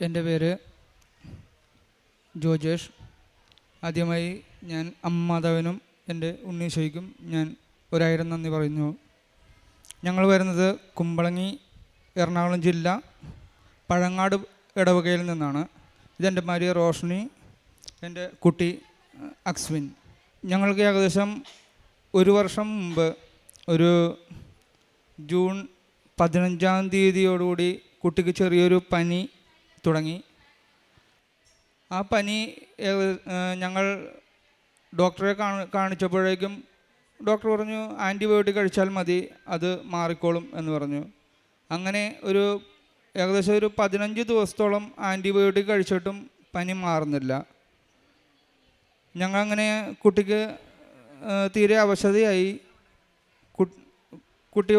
എന്റെ പേര് ജോജേഷ്. ആദ്യമായി ഞാൻ അമ്മാതാവിനും എന്റെ ഉണ്ണീശോയ്ക്കും ഞാൻ ഒരായിരം നന്ദി പറയുന്നു. ഞങ്ങൾ വരുന്നത് കുമ്പളങ്ങി എറണാകുളം ജില്ല പഴങ്ങാട് ഇടവകയിൽ നിന്നാണ്. ഇതെന്റെ ഭാര്യ റോഷ്നി എന്റെ കുട്ടി അക്സ്വിൻ. ഞങ്ങൾക്ക് ഏകദേശം ഒരു വർഷം മുമ്പ് ഒരു ജൂൺ പതിനഞ്ചാം തീയതിയോടുകൂടി കുട്ടിക്ക് ചെറിയൊരു പനി തുടങ്ങി. ആ പനി ഞങ്ങൾ ഡോക്ടറെ കാണിച്ചപ്പോഴേക്കും ഡോക്ടർ പറഞ്ഞു ആന്റിബയോട്ടിക് കഴിച്ചാൽ മതി അത് മാറിക്കോളും എന്ന് പറഞ്ഞു. അങ്ങനെ ഒരു ഏകദേശം ഒരു പതിനഞ്ച് ദിവസത്തോളം ആന്റിബയോട്ടിക് കഴിച്ചിട്ടും പനി മാറുന്നില്ല. ഞങ്ങളങ്ങനെ കുട്ടിക്ക് തീരെ അവശതയായി. കുട്ടി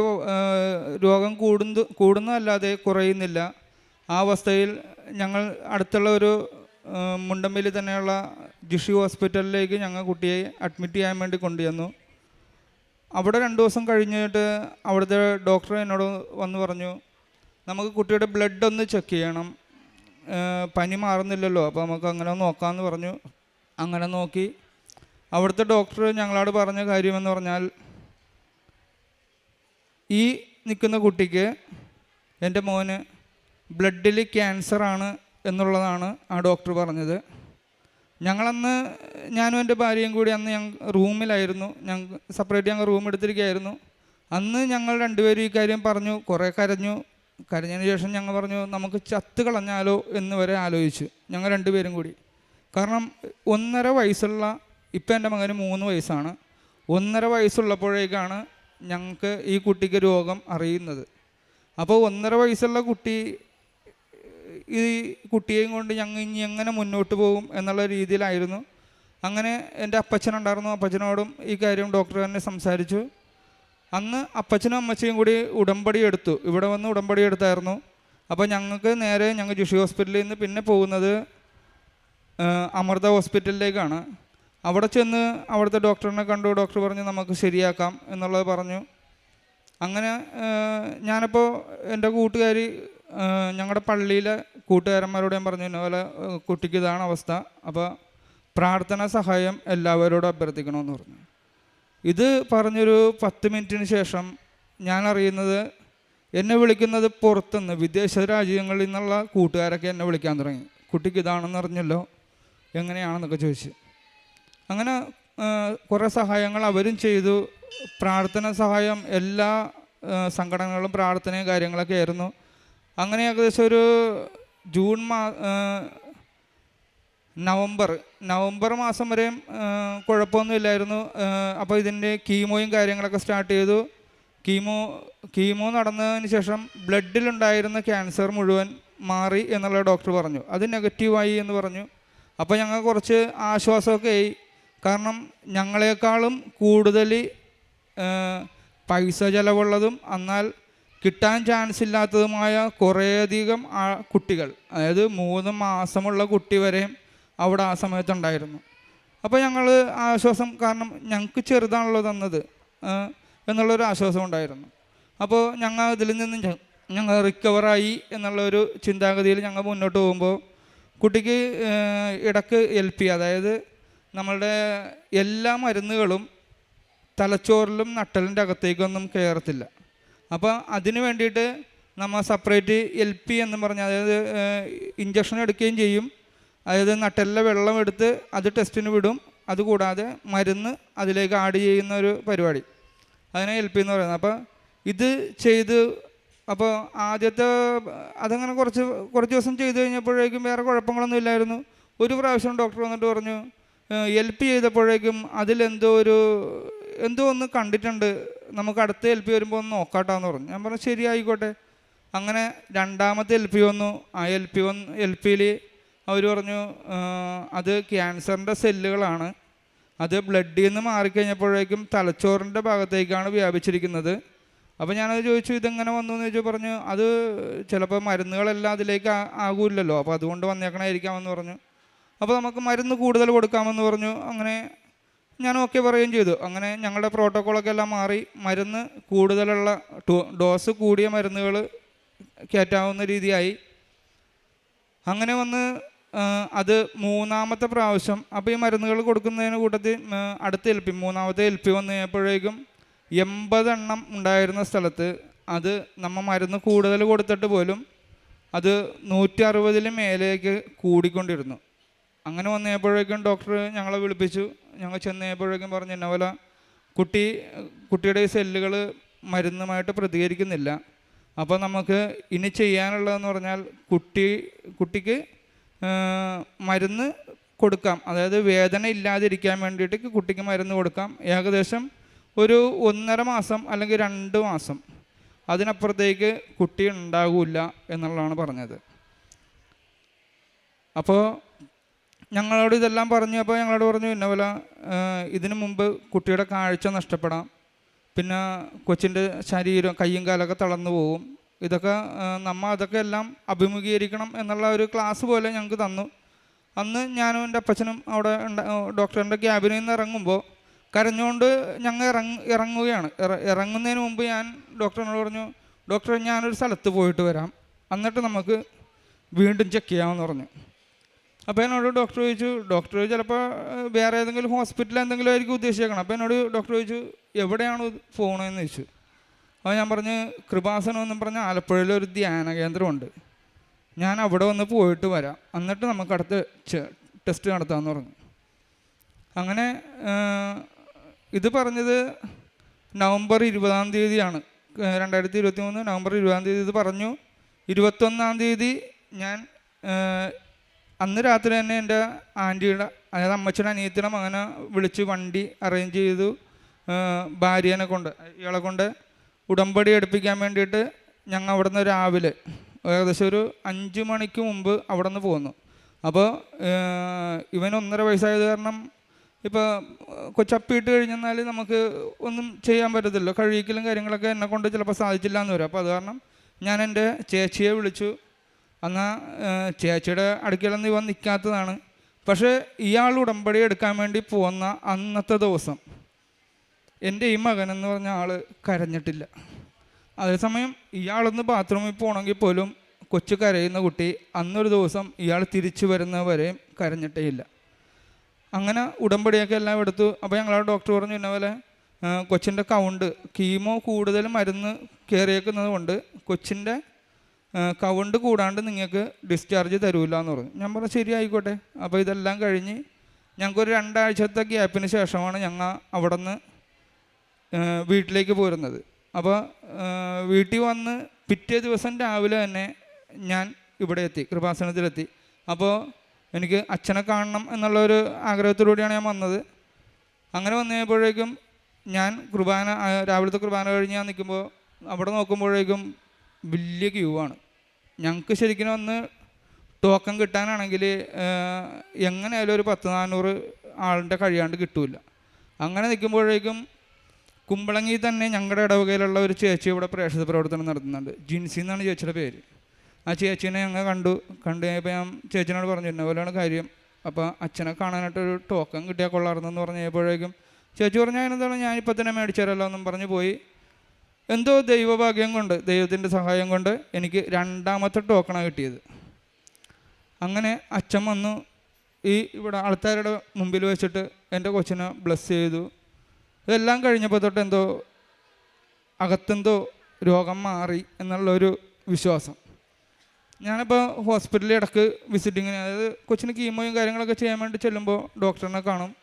രോഗം കൂടുന്ന കൂടുന്നതല്ലാതെ കുറയുന്നില്ല. ആ അവസ്ഥയിൽ ഞങ്ങൾ അടുത്തുള്ള ഒരു മുണ്ടമ്പയിൽ തന്നെയുള്ള ജിഷി ഹോസ്പിറ്റലിലേക്ക് ഞങ്ങൾ കുട്ടിയെ അഡ്മിറ്റ് ചെയ്യാൻ വേണ്ടി കൊണ്ടുചെന്നു. അവിടെ രണ്ട് ദിവസം കഴിഞ്ഞിട്ട് അവിടുത്തെ ഡോക്ടർ എന്നോട് വന്ന് പറഞ്ഞു നമുക്ക് കുട്ടിയുടെ ബ്ലഡ് ഒന്ന് ചെക്ക് ചെയ്യണം. പനി മാറുന്നില്ലല്ലോ അപ്പോൾ നമുക്ക് അങ്ങനെ നോക്കാമെന്ന് പറഞ്ഞു. അങ്ങനെ നോക്കി. അവിടുത്തെ ഡോക്ടർ ഞങ്ങളോട് പറഞ്ഞ കാര്യമെന്ന് പറഞ്ഞാൽ ഈ നിൽക്കുന്ന കുട്ടിക്ക് എന്റെ മോന് ബ്ലഡിൽ ക്യാൻസറാണ് എന്നുള്ളതാണ് ആ ഡോക്ടർ പറഞ്ഞത്. ഞങ്ങളന്ന് ഞാനും എന്റെ ഭാര്യയും കൂടി അന്ന് ഞങ്ങൾ റൂമിലായിരുന്നു. ഞങ്ങൾ സെപ്പറേറ്റ് ഞങ്ങൾ റൂം എടുത്തിരിക്കുകയായിരുന്നു അന്ന് ഞങ്ങൾ രണ്ടുപേരും ഈ കാര്യം പറഞ്ഞു കുറേ കരഞ്ഞു. കരഞ്ഞതിന് ശേഷം ഞങ്ങൾ പറഞ്ഞു നമുക്ക് ചത്ത് കളഞ്ഞാലോ എന്ന് വരെ ആലോചിച്ചു ഞങ്ങൾ രണ്ടുപേരും കൂടി. കാരണം ഒന്നര വയസ്സുള്ള ഇപ്പം എന്റെ മകന് മൂന്ന് വയസ്സാണ്. ഒന്നര വയസ്സുള്ളപ്പോഴേക്കാണ് ഞങ്ങൾക്ക് ഈ കുട്ടിക്ക് രോഗം അറിയുന്നത്. അപ്പോൾ ഒന്നര വയസ്സുള്ള കുട്ടി ഈ കുട്ടിയെയും കൊണ്ട് ഞങ്ങൾ ഇനി എങ്ങനെ മുന്നോട്ട് പോകും എന്നുള്ള രീതിയിലായിരുന്നു. അങ്ങനെ എന്റെ അപ്പച്ചനുണ്ടായിരുന്നു. അപ്പച്ചനോടും ഈ കാര്യം ഡോക്ടർ തന്നെ സംസാരിച്ചു. അന്ന് അപ്പച്ചനും അമ്മച്ചയും കൂടി ഉടമ്പടി എടുത്തു. ഇവിടെ വന്ന് ഉടമ്പടി എടുത്തായിരുന്നു. അപ്പോൾ ഞങ്ങൾക്ക് നേരെ ഞങ്ങൾ ജുഷി ഹോസ്പിറ്റലിൽ നിന്ന് പിന്നെ പോകുന്നത് അമൃത ഹോസ്പിറ്റലിലേക്കാണ്. അവിടെ ചെന്ന് അവിടുത്തെ ഡോക്ടറിനെ കണ്ടു. ഡോക്ടർ പറഞ്ഞു നമുക്ക് ശരിയാക്കാം എന്നുള്ളത് പറഞ്ഞു. അങ്ങനെ ഞാനപ്പോൾ എന്റെ കൂട്ടുകാരി ഞങ്ങളുടെ പള്ളിയിലെ കൂട്ടുകാരന്മാരോട് ഞാൻ പറഞ്ഞു ഇന്നപോലെ കുട്ടിക്ക് ഇതാണ് അവസ്ഥ അപ്പോൾ പ്രാർത്ഥന സഹായം എല്ലാവരോടും അഭ്യർത്ഥിക്കണമെന്ന് പറഞ്ഞു. ഇത് പറഞ്ഞൊരു പത്ത് മിനിറ്റിന് ശേഷം ഞാൻ അറിയുന്നത് എന്നെ വിളിക്കുന്നത് പുറത്തുനിന്ന് വിദേശ രാജ്യങ്ങളിൽ നിന്നുള്ള കൂട്ടുകാരൊക്കെ എന്നെ വിളിക്കാൻ തുടങ്ങി. കുട്ടിക്ക് ഇതാണെന്ന് അറിഞ്ഞല്ലോ എങ്ങനെയാണെന്നൊക്കെ ചോദിച്ചു. അങ്ങനെ കുറേ സഹായങ്ങൾ അവരും ചെയ്തു. പ്രാർത്ഥന സഹായം എല്ലാ സംഘടനകളും പ്രാർത്ഥനയും കാര്യങ്ങളൊക്കെ ആയിരുന്നു. അങ്ങനെ ഏകദേശം ഒരു ജൂൺ മാ നവംബർ നവംബർ മാസം വരെയും കുഴപ്പമൊന്നുമില്ലായിരുന്നു അപ്പോൾ ഇതിന്റെ കീമോയും കാര്യങ്ങളൊക്കെ സ്റ്റാർട്ട് ചെയ്തു. കീമോ കീമോ നടന്നതിന് ശേഷം ബ്ലഡിലുണ്ടായിരുന്ന ക്യാൻസർ മുഴുവൻ മാറി എന്നുള്ള ഡോക്ടർ പറഞ്ഞു. അത് നെഗറ്റീവായി എന്ന് പറഞ്ഞു. അപ്പോൾ ഞങ്ങൾ കുറച്ച് ആശ്വാസമൊക്കെ ആയി. കാരണം ഞങ്ങളെക്കാളും കൂടുതൽ പൈസ ചിലവുള്ളതും എന്നാൽ കിട്ടാൻ ചാൻസ് ഇല്ലാത്തതുമായ കുറേയധികം കുട്ടികൾ അതായത് മൂന്ന് മാസമുള്ള കുട്ടി വരെയും അവിടെ ആ സമയത്തുണ്ടായിരുന്നു. അപ്പോൾ ഞങ്ങൾ ആശ്വാസം കാരണം ഞങ്ങൾക്ക് ചെറുതാണല്ലോ തന്നത് എന്നുള്ളൊരു ആശ്വാസം ഉണ്ടായിരുന്നു. അപ്പോൾ ഞങ്ങൾ ഇതിൽ നിന്ന് ഞങ്ങൾ റിക്കവറായി എന്നുള്ളൊരു ചിന്താഗതിയിൽ ഞങ്ങൾ മുന്നോട്ട് പോകുമ്പോൾ കുട്ടിക്ക് ഇടയ്ക്ക് എൽ പി അതായത് നമ്മളുടെ എല്ലാ മരുന്നുകളും തലച്ചോറിലും നട്ടലിന്റെ അകത്തേക്കൊന്നും കയറത്തില്ല അപ്പോൾ അതിന് വേണ്ടിയിട്ട് നമ്മൾ സെപ്പറേറ്റ് എൽ പി എന്ന് പറഞ്ഞ അതായത് ഇഞ്ചക്ഷൻ എടുക്കുകയും ചെയ്യും. അതായത് നട്ടെല്ല വെള്ളം എടുത്ത് അത് ടെസ്റ്റിന് വിടും. അതുകൂടാതെ മരുന്ന് അതിലേക്ക് ആഡ് ചെയ്യുന്ന ഒരു പരിപാടി. അതിനെ എൽ പി എന്ന് പറയുന്നത്. അപ്പോൾ ഇത് ചെയ്ത് അപ്പോൾ ആദ്യത്തെ അതങ്ങനെ കുറച്ച് കുറച്ച് ദിവസം ചെയ്ത് കഴിഞ്ഞപ്പോഴേക്കും വേറെ കുഴപ്പങ്ങളൊന്നും ഇല്ലായിരുന്നു. ഒരു പ്രാവശ്യം ഡോക്ടർ വന്നിട്ട് പറഞ്ഞു എൽ പി ചെയ്തപ്പോഴേക്കും അതിലെന്തോ ഒരു എന്തോ ഒന്ന് കണ്ടിട്ടുണ്ട്. നമുക്ക് അടുത്ത എൽ പി വരുമ്പോൾ ഒന്ന് നോക്കാട്ടാന്ന് പറഞ്ഞു. ഞാൻ പറഞ്ഞു ശരി ആയിക്കോട്ടെ അങ്ങനെ രണ്ടാമത്തെ എൽ പി വന്നു. ആ എൽ പി വന്ന് എൽ പിയിൽ അവർ പറഞ്ഞു അത് ക്യാൻസറിന്റെ സെല്ലുകളാണ് അത് ബ്ലഡിൽ നിന്ന് മാറിക്കഴിഞ്ഞപ്പോഴേക്കും തലച്ചോറിന്റെ ഭാഗത്തേക്കാണ് വ്യാപിച്ചിരിക്കുന്നത്. അപ്പോൾ ഞാനത് ചോദിച്ചു ഇതെങ്ങനെ വന്നു എന്ന് ചോദിച്ചു പറഞ്ഞു അത് ചിലപ്പോൾ മരുന്നുകളെല്ലാം അതിലേക്ക് ആ- ആകൂല്ലല്ലോ. അപ്പോൾ അതുകൊണ്ട് വന്നേക്കണമായിരിക്കാമെന്ന് പറഞ്ഞു. അപ്പോൾ നമുക്ക് മരുന്ന് കൂടുതൽ കൊടുക്കാമെന്ന് പറഞ്ഞു. അങ്ങനെ ഞാൻ ഓക്കെ പറയുകയും ചെയ്തു. അങ്ങനെ ഞങ്ങളുടെ പ്രോട്ടോക്കോളൊക്കെ എല്ലാം മാറി. മരുന്ന് കൂടുതലുള്ള ഡോസ് കൂടിയ മരുന്നുകൾ കയറ്റാവുന്ന രീതിയായി. അങ്ങനെ വന്ന് അത് മൂന്നാമത്തെ പ്രാവശ്യം. അപ്പോൾ ഈ മരുന്നുകൾ കൊടുക്കുന്നതിന് കൂട്ടത്തിൽ അടുത്ത എൽ പി മൂന്നാമത്തെ എൽ പി വന്നു കഴിഞ്ഞപ്പോഴേക്കും എൺപതെണ്ണം ഉണ്ടായിരുന്ന സ്ഥലത്ത് അത് നമ്മൾ മരുന്ന് കൂടുതൽ കൊടുത്തിട്ട് പോലും അത് നൂറ്റി മേലേക്ക് കൂടിക്കൊണ്ടിരുന്നു. അങ്ങനെ വന്നപ്പോഴേക്കും ഡോക്ടർ ഞങ്ങളെ വിളിപ്പിച്ചു. ഞങ്ങൾ ചെന്ന് കഴിഞ്ഞപ്പോഴേക്കും പറഞ്ഞു എന്നെ പോലെ കുട്ടി കുട്ടിയുടെ സെല്ലുകൾ മരുന്നുമായിട്ട് പ്രതികരിക്കുന്നില്ല. അപ്പോൾ നമുക്ക് ഇനി ചെയ്യാനുള്ളതെന്ന് പറഞ്ഞാൽ കുട്ടി കുട്ടിക്ക് മരുന്ന് കൊടുക്കാം. അതായത് വേദന ഇല്ലാതിരിക്കാൻ വേണ്ടിയിട്ട് കുട്ടിക്ക് മരുന്ന് കൊടുക്കാം. ഏകദേശം ഒരു ഒന്നര മാസം അല്ലെങ്കിൽ രണ്ട് മാസം അതിനപ്പുറത്തേക്ക് കുട്ടി ഉണ്ടാകില്ല എന്നുള്ളതാണ് പറഞ്ഞത്. അപ്പോൾ ഞങ്ങളോട് ഇതെല്ലാം പറഞ്ഞു അപ്പോൾ ഞങ്ങളോട് പറഞ്ഞു ഇന്ന പോലെ ഇതിനു മുമ്പ് കുട്ടിയുടെ കാഴ്ച നഷ്ടപ്പെടാം. പിന്നെ കൊച്ചിന്റെ ശരീരം കയ്യും കാലൊക്കെ തളർന്നു പോകും. ഇതൊക്കെ നമ്മൾ നമ്മ അതൊക്കെ എല്ലാം അഭിമുഖീകരിക്കണം എന്നുള്ള ഒരു ക്ലാസ് പോലെ ഞങ്ങൾക്ക് തന്നു. അന്ന് ഞാനും എന്റെ അപ്പച്ചനും അവിടെ ഡോക്ടറിന്റെ ക്യാബിനിൽ നിന്ന് ഇറങ്ങുമ്പോൾ കരഞ്ഞുകൊണ്ട് ഞങ്ങൾ ഇറങ്ങ ഇറങ്ങുകയാണ്. ഇറ- ഇറങ്ങുന്നതിന് മുമ്പ് ഞാൻ ഡോക്ടറിനോട് പറഞ്ഞു ഡോക്ടർ ഞാനൊരു സ്ഥലത്ത് പോയിട്ട് വരാം. എന്നിട്ട് നമുക്ക് വീണ്ടും ചെക്ക് ചെയ്യാമെന്ന് പറഞ്ഞു. അപ്പോൾ എന്നോട് ഡോക്ടർ ചോദിച്ചു ഡോക്ടർ ചിലപ്പോൾ വേറെ ഏതെങ്കിലും ഹോസ്പിറ്റലിൽ എന്തെങ്കിലും ആയിരിക്കും ഉദ്ദേശിച്ചേക്കണം. അപ്പോൾ എന്നോട് ഡോക്ടർ ചോദിച്ചു എവിടെയാണ് ഫോൺ എന്ന് ചോദിച്ചു. അപ്പോൾ ഞാൻ പറഞ്ഞ് കൃപാസനം എന്നും പറഞ്ഞ ആലപ്പുഴയിൽ ഒരു ധ്യാന കേന്ദ്രമുണ്ട്. ഞാൻ അവിടെ വന്ന് പോയിട്ട് വരാം. എന്നിട്ട് നമുക്ക് അടുത്ത ടെസ്റ്റ് നടത്താമെന്ന് പറഞ്ഞു. അങ്ങനെ ഇത് പറഞ്ഞത് നവംബർ ഇരുപതാം തീയതിയാണ്. രണ്ടായിരത്തി ഇരുപത്തി മൂന്ന് നവംബർ ഇരുപതാം തീയതി ഇത് പറഞ്ഞു. ഇരുപത്തൊന്നാം തീയതി ഞാൻ അന്ന് രാത്രി തന്നെ എന്റെ ആന്റിയുടെ അതായത് അമ്മച്ചിയുടെ അനിയത്തിയുടെ മകനെ വിളിച്ച് വണ്ടി അറേഞ്ച് ചെയ്തു ഭാര്യനെ കൊണ്ട് ഇയാളെ കൊണ്ട് ഉടമ്പടി എടുപ്പിക്കാൻ വേണ്ടിയിട്ട് ഞങ്ങൾ അവിടെ നിന്ന് രാവിലെ ഏകദേശം ഒരു അഞ്ച് മണിക്ക് മുമ്പ് അവിടെ നിന്ന് പോന്നു. അപ്പോൾ ഇവൻ ഒന്നര വയസ്സായത് കാരണം ഇപ്പോൾ കൊച്ചപ്പിയിട്ട് കഴിഞ്ഞെന്നാൽ നമുക്ക് ഒന്നും ചെയ്യാൻ പറ്റത്തില്ല. കഴുകിക്കലും കാര്യങ്ങളൊക്കെ എന്നെ കൊണ്ട് ചിലപ്പോൾ സാധിച്ചില്ല എന്ന് വരും. അപ്പോൾ അത് കാരണം ഞാൻ എന്റെ ചേച്ചിയെ വിളിച്ചു. എന്നാൽ ചേച്ചിയുടെ അടുക്കലൊന്നും ഇവൻ നിൽക്കാത്തതാണ് പക്ഷേ ഇയാൾ ഉടമ്പടി എടുക്കാൻ വേണ്ടി പോകുന്ന അന്നത്തെ ദിവസം എന്റെ ഈ മകൻ എന്ന് പറഞ്ഞ ആൾ കരഞ്ഞിട്ടില്ല. അതേസമയം ഇയാളൊന്ന് ബാത്റൂമിൽ പോകണമെങ്കിൽ പോലും കൊച്ചു കരയുന്ന കുട്ടി അന്നൊരു ദിവസം ഇയാൾ തിരിച്ചു വരുന്നവരെയും കരഞ്ഞിട്ടേ ഇല്ല. അങ്ങനെ ഉടമ്പടിയൊക്കെ എല്ലാം എടുത്തു. അപ്പോൾ ഞങ്ങളെ ഡോക്ടർ പറഞ്ഞു ഇന്ന പോലെ കൊച്ചിന്റെ കൗണ്ട് കീമോ കൂടുതൽ മരുന്ന് കയറിയേക്കുന്നത് കൊണ്ട് കൊച്ചിന്റെ കൗണ്ട് കൂടാണ്ട് നിങ്ങൾക്ക് ഡിസ്ചാർജ് തരൂല എന്ന് പറഞ്ഞു. ഞാൻ പറഞ്ഞു ശരിയായിക്കോട്ടെ. അപ്പോൾ ഇതെല്ലാം കഴിഞ്ഞ് ഞങ്ങൾക്കൊരു രണ്ടാഴ്ചത്തെ ഗ്യാപ്പിന് ശേഷമാണ് ഞങ്ങൾ അവിടെ നിന്ന് വീട്ടിലേക്ക് പോരുന്നത്. അപ്പോൾ വീട്ടിൽ വന്ന് പിറ്റേ ദിവസം രാവിലെ തന്നെ ഞാൻ ഇവിടെ എത്തി കൃപാസനത്തിലെത്തി. അപ്പോൾ എനിക്ക് അച്ഛനെ കാണണം എന്നുള്ള ഒരു ആഗ്രഹത്തോടുകൂടിയാണ് ഞാൻ വന്നത്. അങ്ങനെ വന്നു ഞാൻ കുർബാന രാവിലത്തെ കുർബാന കഴിഞ്ഞ് ഞാൻ നിൽക്കുമ്പോൾ അവിടെ നോക്കുമ്പോഴേക്കും വലിയ ക്യൂ ആണ്. ഞങ്ങൾക്ക് ശരിക്കും വന്ന് ടോക്കൺ കിട്ടാനാണെങ്കിൽ എങ്ങനെയായാലും ഒരു പത്ത് നാനൂറ് ആളിന്റെ കഴിയാണ്ട് കിട്ടൂല അങ്ങനെ നിൽക്കുമ്പോഴേക്കും കുമ്പളങ്ങി തന്നെ ഞങ്ങളുടെ ഇടവകയിലുള്ള ഒരു ചേച്ചി ഇവിടെ പ്രേക്ഷക പ്രവർത്തനം നടത്തുന്നുണ്ട്. ജിൻസി എന്നാണ് ചേച്ചിയുടെ പേര്. ആ ചേച്ചീനെ ഞങ്ങൾ കണ്ടു. കണ്ടു കഴിഞ്ഞപ്പോൾ ഞാൻ ചേച്ചിനോട് പറഞ്ഞു ഇന്ന പോലെയാണ് കാര്യം. അപ്പോൾ അച്ഛനെ കാണാനായിട്ടൊരു ടോക്കൺ കിട്ടിയാൽ കൊള്ളാറുന്നെന്ന് പറഞ്ഞു കഴിഞ്ഞപ്പോഴേക്കും ചേച്ചി പറഞ്ഞു അതിനെന്താണ്? ഞാനിപ്പോൾ തന്നെ മേടിച്ചു തരാമല്ലോ എന്നും പറഞ്ഞു പോയി. എന്തോ ദൈവഭാഗ്യം കൊണ്ട് ദൈവത്തിന്റെ സഹായം കൊണ്ട് എനിക്ക് രണ്ടാമത്തെ ടോക്കണാണ് കിട്ടിയത്. അങ്ങനെ അച്ഛൻ വന്നു. ഈ ഇവിടെ ആൾക്കാരുടെ മുമ്പിൽ വെച്ചിട്ട് എന്റെ കൊച്ചിനെ ബ്ലസ് ചെയ്തു. ഇതെല്ലാം കഴിഞ്ഞപ്പോൾ തൊട്ട് എന്തോ അകത്തെന്തോ രോഗം മാറി എന്നുള്ളൊരു വിശ്വാസം. ഞാനിപ്പോൾ ഹോസ്പിറ്റലിൽ ഇടയ്ക്ക് വിസിറ്റിങ്ങിന് അതായത് കൊച്ചിന് കീമോയും കാര്യങ്ങളൊക്കെ ചെയ്യാൻ വേണ്ടി ചെല്ലുമ്പോൾ ഡോക്ടറിനെ കാണും.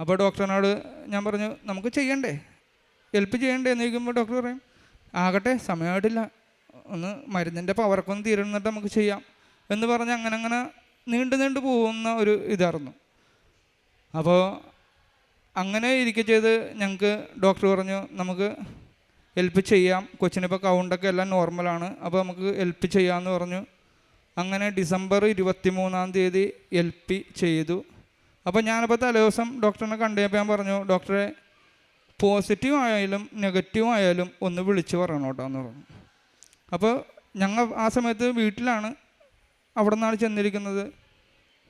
അപ്പോൾ ഡോക്ടറിനോട് ഞാൻ പറഞ്ഞു നമുക്ക് ചെയ്യണ്ടേ? ഹെൽപ്പ് ചെയ്യണ്ടേ എന്ന് ചോദിക്കുമ്പോൾ ഡോക്ടർ പറയും ആകട്ടെ സമയമായിട്ടില്ല. ഒന്ന് മരുന്നിന്റെ പവറൊക്കെ ഒന്ന് തീരുന്നിട്ട് നമുക്ക് ചെയ്യാം. എന്ന് പറഞ്ഞ് അങ്ങനെ അങ്ങനെ നീണ്ടു നീണ്ടു പോകുന്ന ഒരു ഇതായിരുന്നു. അപ്പോൾ അങ്ങനെ ഇരിക്കെ ചെയ്ത് ഞങ്ങൾക്ക് ഡോക്ടർ പറഞ്ഞു നമുക്ക് ഹെൽപ്പ് ചെയ്യാം. കൊച്ചിനിപ്പോൾ കൗണ്ടൊക്കെ എല്ലാം നോർമലാണ് അപ്പോൾ നമുക്ക് ഹെൽപ്പ് ചെയ്യാമെന്ന് പറഞ്ഞു. അങ്ങനെ ഡിസംബർ ഇരുപത്തി മൂന്നാം തീയതി ഹെൽപ്പ് ചെയ്തു. അപ്പോൾ ഞാനിപ്പോൾ തലേ ദിവസം ഡോക്ടറിനെ കണ്ടപ്പോൾ ഞാൻ പറഞ്ഞു ഡോക്ടറെ പോസിറ്റീവ് ആയാലും നെഗറ്റീവ് ആയാലും ഒന്ന് വിളിച്ച് പറയണം കേട്ടോ എന്ന് പറഞ്ഞു. അപ്പോൾ ഞങ്ങൾ ആ സമയത്ത് വീട്ടിലാണ് അവിടെ നിന്നാണ് ചെന്നിരിക്കുന്നത്.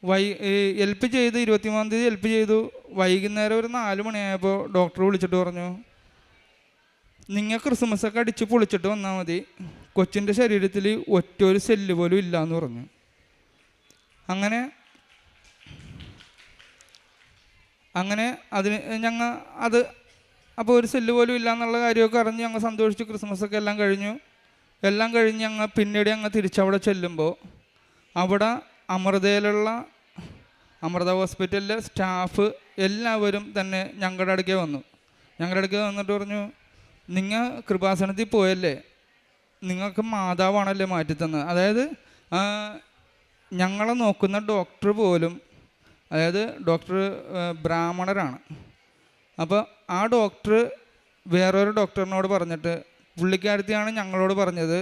വൈ ഹെൽപ്പ് ചെയ്ത് ഇരുപത്തിമൂന്നാം തീയതി ഹെൽപ്പ് ചെയ്തു. വൈകുന്നേരം ഒരു നാല് മണിയായപ്പോൾ ഡോക്ടർ വിളിച്ചിട്ട് പറഞ്ഞു നിങ്ങൾ ക്രിസ്മസ് ഒക്കെ അടിച്ച് പൊളിച്ചിട്ട് വന്നാൽ മതി. കൊച്ചിന്റെ ശരീരത്തിൽ ഒറ്റ ഒരു സെല്ല് പോലും ഇല്ല എന്ന് പറഞ്ഞു. അങ്ങനെ അങ്ങനെ അതിന് ഞങ്ങൾ അത് അപ്പോൾ ഒരു സെല്ല് പോലും ഇല്ല എന്നുള്ള കാര്യമൊക്കെ അറിഞ്ഞ് ഞങ്ങൾ സന്തോഷിച്ച് ക്രിസ്മസ് ഒക്കെ എല്ലാം കഴിഞ്ഞു. എല്ലാം കഴിഞ്ഞ് ഞങ്ങൾ പിന്നീട് ഞങ്ങൾ തിരിച്ചവിടെ ചെല്ലുമ്പോൾ അവിടെ അമൃതയിലുള്ള അമൃത ഹോസ്പിറ്റലിലെ സ്റ്റാഫ് എല്ലാവരും തന്നെ ഞങ്ങളുടെ അടുക്കേ വന്നു. ഞങ്ങളുടെ അടുക്കേ വന്നിട്ട് പറഞ്ഞു നിങ്ങൾ കൃപാസനത്തിൽ പോയല്ലേ? നിങ്ങൾക്ക് മാതാവാണല്ലേ മാറ്റിത്തന്നത്? അതായത് ഞങ്ങളെ നോക്കുന്ന ഡോക്ടർ പോലും അതായത് ഡോക്ടർ ബ്രാഹ്മണരാണ്. അപ്പോൾ ആ ഡോക്ടർ വേറൊരു ഡോക്ടറിനോട് പറഞ്ഞിട്ട് പുള്ളിക്കാരത്തിയാണ് ഞങ്ങളോട് പറഞ്ഞത്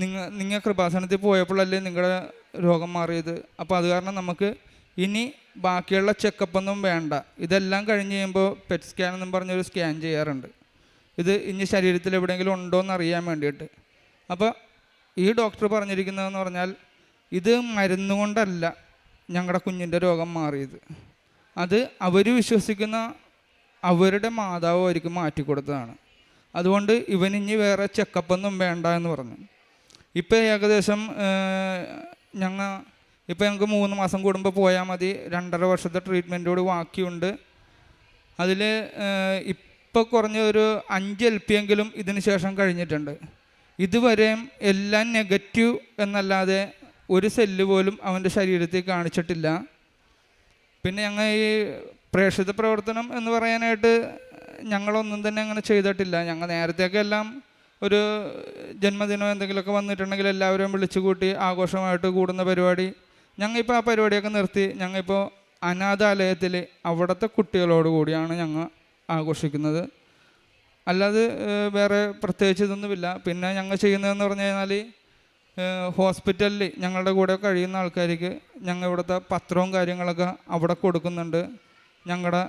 നിങ്ങൾ നിങ്ങൾ കൃപാസനത്തിൽ പോയപ്പോഴല്ലേ നിങ്ങളുടെ രോഗം മാറിയത്. അപ്പോൾ അത് കാരണം നമുക്ക് ഇനി ബാക്കിയുള്ള ചെക്കപ്പ് ഒന്നും വേണ്ട. ഇതെല്ലാം കഴിഞ്ഞ് കഴിയുമ്പോൾ പെറ്റ് സ്കാൻ എന്നും പറഞ്ഞൊരു സ്കാൻ ചെയ്യാറുണ്ട്. ഇത് ഇനി ശരീരത്തിൽ എവിടെയെങ്കിലും ഉണ്ടോ എന്ന് അറിയാൻ വേണ്ടിയിട്ട്. അപ്പോൾ ഈ ഡോക്ടർ പറഞ്ഞിരിക്കുന്നതെന്ന് പറഞ്ഞാൽ ഇത് മരുന്നുകൊണ്ടല്ല ഞങ്ങളുടെ കുഞ്ഞിന്റെ രോഗം മാറിയത്. അത് അവർ വിശ്വസിക്കുന്ന അവരുടെ മാതാവ് അവർക്ക് മാറ്റിക്കൊടുത്തതാണ്. അതുകൊണ്ട് ഇവനിഞ്ഞ് വേറെ ചെക്കപ്പൊന്നും വേണ്ട എന്ന് പറഞ്ഞു. ഇപ്പോൾ ഏകദേശം ഞങ്ങൾ ഇപ്പോൾ ഞങ്ങൾക്ക് മൂന്ന് മാസം കൂടുമ്പോൾ പോയാൽ മതി. രണ്ടര വർഷത്തെ ട്രീറ്റ്മെന്റോട് ബാക്കിയുണ്ട്. അതിൽ ഇപ്പോൾ കുറഞ്ഞൊരു അഞ്ച് എൽ പി എങ്കിലും ഇതിന് ശേഷം കഴിഞ്ഞിട്ടുണ്ട്. ഇതുവരെയും എല്ലാം നെഗറ്റീവ് എന്നല്ലാതെ ഒരു സെല്ല് പോലും അവന്റെ ശരീരത്തിൽ കാണിച്ചിട്ടില്ല. പിന്നെ ഞങ്ങൾ ഈ പ്രേക്ഷിത പ്രവർത്തനം എന്ന് പറയാനായിട്ട് ഞങ്ങളൊന്നും തന്നെ അങ്ങനെ ചെയ്തിട്ടില്ല. ഞങ്ങൾ നേരത്തെയൊക്കെ എല്ലാം ഒരു ജന്മദിനമോ എന്തെങ്കിലുമൊക്കെ വന്നിട്ടുണ്ടെങ്കിൽ എല്ലാവരെയും വിളിച്ചു കൂട്ടി ആഘോഷമായിട്ട് കൂടുന്ന പരിപാടി ഞങ്ങളിപ്പോൾ ആ പരിപാടിയൊക്കെ നിർത്തി. ഞങ്ങളിപ്പോൾ അനാഥാലയത്തിൽ അവിടുത്തെ കുട്ടികളോട് കൂടിയാണ് ഞങ്ങൾ ആഘോഷിക്കുന്നത്. അല്ലാതെ വേറെ പ്രത്യേകിച്ച് ഇതൊന്നുമില്ല. പിന്നെ ഞങ്ങൾ ചെയ്യുന്നതെന്ന് പറഞ്ഞു കഴിഞ്ഞാൽ ഹോസ്പിറ്റലിൽ ഞങ്ങളുടെ കൂടെ കഴിയുന്ന ആൾക്കാർക്ക് ഞങ്ങൾ ഇവിടുത്തെ പത്രവും കാര്യങ്ങളൊക്കെ അവിടെ കൊടുക്കുന്നുണ്ട്. ഞങ്ങളുടെ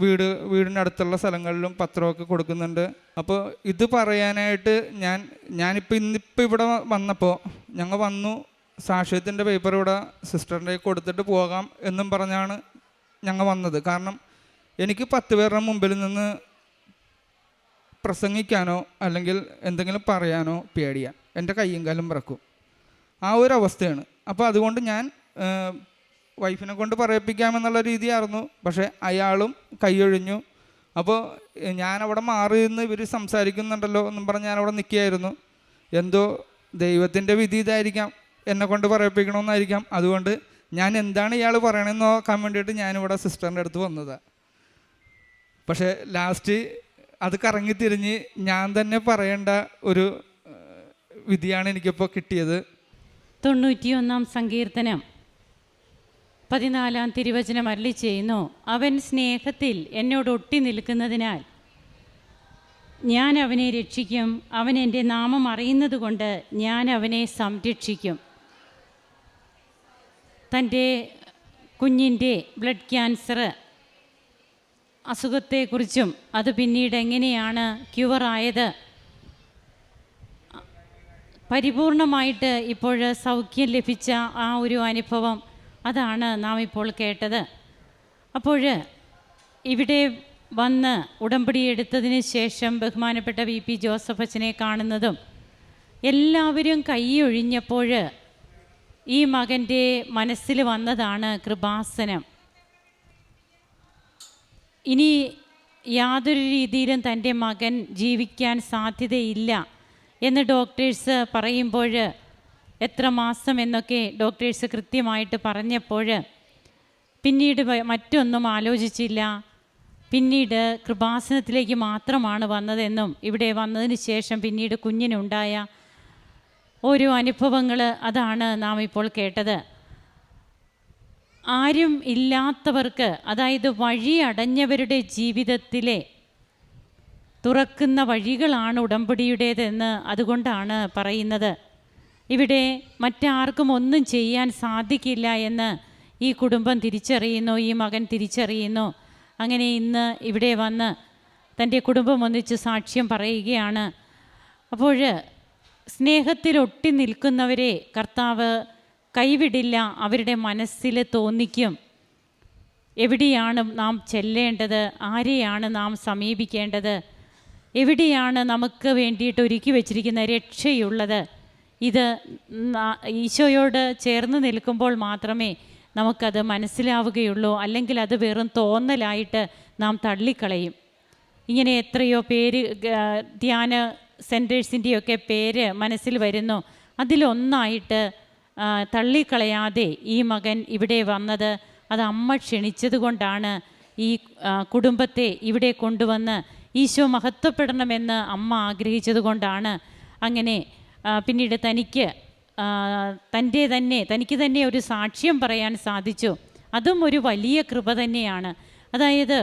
വീട് വീടിനടുത്തുള്ള സ്ഥലങ്ങളിലും പത്രമൊക്കെ കൊടുക്കുന്നുണ്ട്. അപ്പോൾ ഇത് പറയാനായിട്ട് ഞാൻ ഞാനിപ്പോൾ ഇന്നിപ്പോൾ ഇവിടെ വന്നപ്പോൾ ഞങ്ങൾ വന്നു സാക്ഷ്യത്തിന്റെ പേപ്പർ ഇവിടെ സിസ്റ്ററിന്റെ കൊടുത്തിട്ട് പോകാം എന്നും പറഞ്ഞാണ് ഞങ്ങൾ വന്നത്. കാരണം എനിക്ക് പത്ത് പേരുടെ മുമ്പിൽ നിന്ന് പ്രസംഗിക്കാനോ അല്ലെങ്കിൽ എന്തെങ്കിലും പറയാനോ പേടിയാ. എന്റെ കയ്യും കാലും പിറക്കും. ആ ഒരു അവസ്ഥയാണ്. അപ്പോൾ അതുകൊണ്ട് ഞാൻ വൈഫിനെ കൊണ്ട് പറയിപ്പിക്കാമെന്നുള്ള രീതിയായിരുന്നു. പക്ഷേ അയാളും കൈയൊഴിഞ്ഞു. അപ്പോൾ ഞാനവിടെ മാറി നിന്ന് ഇവർ സംസാരിക്കുന്നുണ്ടല്ലോ എന്നും പറഞ്ഞ് ഞാനവിടെ നിൽക്കുകയായിരുന്നു. എന്തോ ദൈവത്തിന്റെ വിധി ഇതായിരിക്കാം. എന്നെ കൊണ്ട് പറയിപ്പിക്കണമെന്നായിരിക്കാം. അതുകൊണ്ട് ഞാൻ എന്താണ് ഇയാൾ പറയണമെന്ന് നോക്കാൻ വേണ്ടിയിട്ട് ഞാനിവിടെ സിസ്റ്ററിന്റെ അടുത്ത് വന്നതാണ് പക്ഷേ ലാസ്റ്റ് അത് കറങ്ങി തിരിഞ്ഞ് ഞാൻ തന്നെ പറയേണ്ട ഒരു വിധിയാണ് എനിക്കിപ്പോൾ കിട്ടിയത്. തൊണ്ണൂറ്റിയൊന്നാം സങ്കീർത്തനം പതിനാലാം തിരുവചനം അരളി ചെയ്യുന്നു. അവൻ സ്നേഹത്തിൽ എന്നോട് ഒട്ടി നിൽക്കുന്നതിനാൽ ഞാൻ അവനെ രക്ഷിക്കും. അവൻ എന്റെ നാമം അറിയുന്നത് കൊണ്ട് ഞാൻ അവനെ സംരക്ഷിക്കും. തന്റെ കുഞ്ഞിന്റെ ബ്ലഡ് ക്യാൻസർ അസുഖത്തെക്കുറിച്ചും അത് പിന്നീട് എങ്ങനെയാണ് ക്യൂവറായത് പരിപൂർണമായിട്ട് ഇപ്പോൾ സൗഖ്യം ലഭിച്ച ആ ഒരു അനുഭവം അതാണ് നാം ഇപ്പോൾ കേട്ടത്. അപ്പോൾ ഇവിടെ വന്ന് ഉടമ്പടി എടുത്തതിന് ശേഷം ബഹുമാനപ്പെട്ട വി പി ജോസഫ് അച്ഛനെ കാണുന്നതും എല്ലാവരും കൈയൊഴിഞ്ഞപ്പോൾ ഈ മകന്റെ മനസ്സിൽ വന്നതാണ് കൃപാസനം. ഇനി യാതൊരു രീതിയിലും തന്റെ മകൻ ജീവിക്കാൻ സാധ്യതയില്ല. എന്ന് ഡോക്ടേഴ്സ് പറയുമ്പോൾ എത്ര മാസം എന്നൊക്കെ ഡോക്ടേഴ്സ് കൃത്യമായിട്ട് പറഞ്ഞപ്പോൾ പിന്നീട് മറ്റൊന്നും ആലോചിച്ചില്ല. പിന്നീട് കൃപാസനത്തിലേക്ക് മാത്രമാണ് വന്നതെന്നും ഇവിടെ വന്നതിന് ശേഷം പിന്നീട് കുഞ്ഞിനുണ്ടായ ഓരോ അനുഭവങ്ങൾ അതാണ് നാം ഇപ്പോൾ കേട്ടത്. ആരും ഇല്ലാത്തവർക്ക് അതായത് വഴി അടഞ്ഞവരുടെ ജീവിതത്തിലെ തുറക്കുന്ന വഴികളാണ് ഉടമ്പടിയുടേതെന്ന് അതുകൊണ്ടാണ് പറയുന്നത്. ഇവിടെ മറ്റാർക്കും ഒന്നും ചെയ്യാൻ സാധിക്കില്ല എന്ന് ഈ കുടുംബം തിരിച്ചറിയുന്നു ഈ മകൻ തിരിച്ചറിയുന്നു. അങ്ങനെ ഇന്ന് ഇവിടെ വന്ന് തന്റെ കുടുംബം ഒന്നിച്ച് സാക്ഷ്യം പറയുകയാണ്. അപ്പോൾ സ്നേഹത്തിൽ ഒട്ടി നിൽക്കുന്നവരെ കർത്താവ് കൈവിടില്ല അവരുടെ മനസ്സിൽ തോന്നിക്കും. എവിടെയാണ് നാം ചെല്ലേണ്ടത്? ആരെയാണ് നാം സമീപിക്കേണ്ടത്? എവിടെയാണ് നമുക്ക് വേണ്ടിയിട്ട് ഒരുക്കി വെച്ചിരിക്കുന്ന രക്ഷയുള്ളത്? ഇത് ഈശോയോട് ചേർന്ന് നിൽക്കുമ്പോൾ മാത്രമേ നമുക്കത് മനസ്സിലാവുകയുള്ളൂ. അല്ലെങ്കിൽ അത് വെറും തോന്നലായിട്ട് നാം തള്ളിക്കളയും. ഇങ്ങനെ എത്രയോ പേര് ധ്യാന സെന്റേഴ്സിന്റെയൊക്കെ പേര് മനസ്സിൽ വരുന്നു. അതിലൊന്നായിട്ട് തള്ളിക്കളയാതെ ഈ മകൻ ഇവിടെ വന്നത്. അത് അമ്മ ക്ഷണിച്ചതുകൊണ്ടാണ് ഈ കുടുംബത്തെ ഇവിടെ കൊണ്ടുവന്ന് ഈശോ മഹത്വപ്പെടണമെന്ന് അമ്മ ആഗ്രഹിച്ചത് കൊണ്ടാണ് അങ്ങനെ പിന്നീട് തനിക്ക് തന്റെ തന്നെ തനിക്ക് തന്നെ ഒരു സാക്ഷ്യം പറയാൻ സാധിച്ചു. അതും ഒരു വലിയ കൃപ തന്നെയാണ്. അതായത്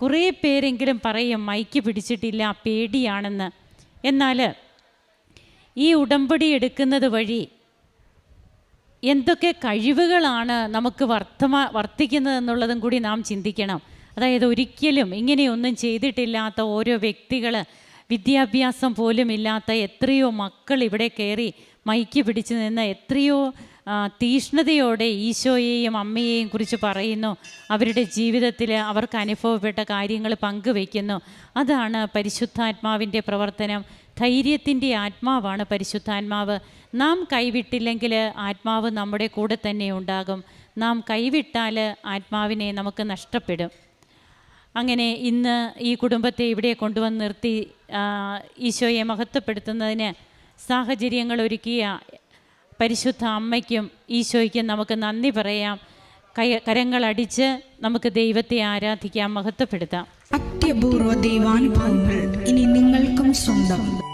കുറേ പേരെങ്കിലും പറയും മൈക്ക് പിടിച്ചിട്ടില്ല പേടിയാണെന്ന്. എന്നാൽ ഈ ഉടമ്പടി എടുക്കുന്നത് വഴി എന്തൊക്കെ കഴിവുകളാണ് നമുക്ക് വർത്തമാ വർത്തിക്കുന്നതെന്നുള്ളതും കൂടി നാം ചിന്തിക്കണം. അതായത് ഒരിക്കലും ഇങ്ങനെയൊന്നും ചെയ്തിട്ടില്ലാത്ത ഓരോ വ്യക്തികൾ വിദ്യാഭ്യാസം പോലും ഇല്ലാത്ത എത്രയോ മക്കൾ ഇവിടെ കയറി മൈക്ക് പിടിച്ചു നിന്ന് എത്രയോ തീഷ്ണതയോടെ ഈശോയെയും അമ്മയെയും കുറിച്ച് പറയുന്നു. അവരുടെ ജീവിതത്തിൽ അവർക്ക് അനുഭവപ്പെട്ട കാര്യങ്ങൾ പങ്കുവയ്ക്കുന്നു. അതാണ് പരിശുദ്ധാത്മാവിന്റെ പ്രവർത്തനം. ധൈര്യത്തിന്റെ ആത്മാവാണ് പരിശുദ്ധാത്മാവ്. നാം കൈവിട്ടില്ലെങ്കിൽ ആത്മാവ് നമ്മുടെ കൂടെ തന്നെ ഉണ്ടാകും. നാം കൈവിട്ടാൽ ആത്മാവിനെ നമുക്ക് നഷ്ടപ്പെടും. അങ്ങനെ ഇന്ന് ഈ കുടുംബത്തെ ഇവിടെ കൊണ്ടുവന്ന് നിർത്തി ഈശോയെ മഹത്വപ്പെടുത്തുന്നതിന് സാഹചര്യങ്ങൾ ഒരുക്കിയ പരിശുദ്ധ അമ്മയ്ക്കും ഈശോയ്ക്കും നമുക്ക് നന്ദി പറയാം. കൈ കരങ്ങളടിച്ച് നമുക്ക് ദൈവത്തെ ആരാധിക്കാം മഹത്വപ്പെടുത്താം. അത്യപൂർവ ദൈവാനുഭവങ്ങൾ ഇനി നിങ്ങൾക്കും സ്വന്തം.